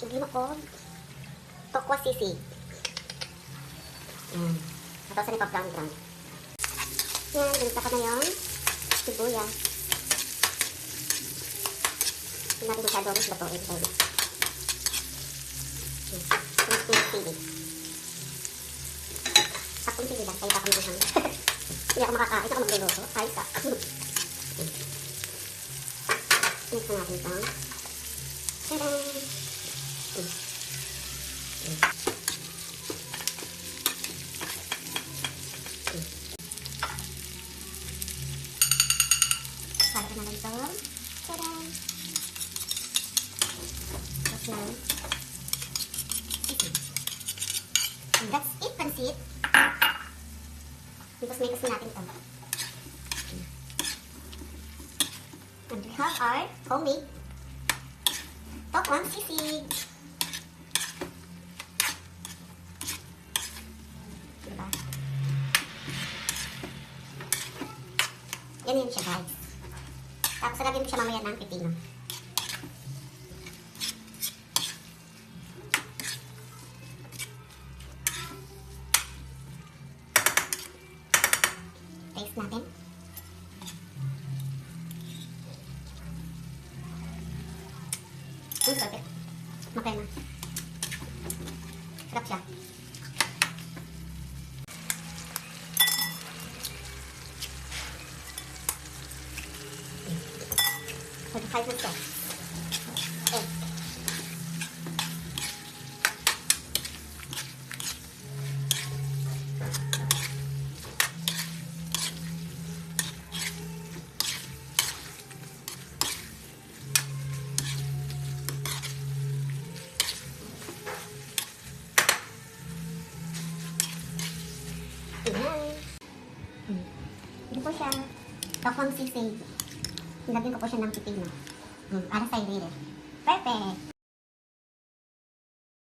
Hindi mo ko. Tokwa sisig. Yan. Tapos sa brown brown. Yan, ginisa ko na yung sibuyas. Hindi natin masyadong lutuin. Dahil. Yan. Tapos yung sili. Sakong sili lang. Kaya ako mahang. Hindi ako makakain. Ako magluluto. Ayos ka. Mix na natin ito. Tada! Sarap na lang ito. Tada! Tapos na. Mm. That's it, pansit. Tapos may kasi natin ito. And we have our homemade Tokwang sisig. Diba? Yan yun siya, guys. Tapos lagyan ko siya mamaya ng pipino. Taste natin. Ang sarap eh. Makay na. Sarap siya. Pag-five mo ito. Eh. Ayan. Hmm. Ito po siya. Tokwang sisig. Nilagyan ko po siya ng pipino. Hmm. Para sa iliri. Perfect!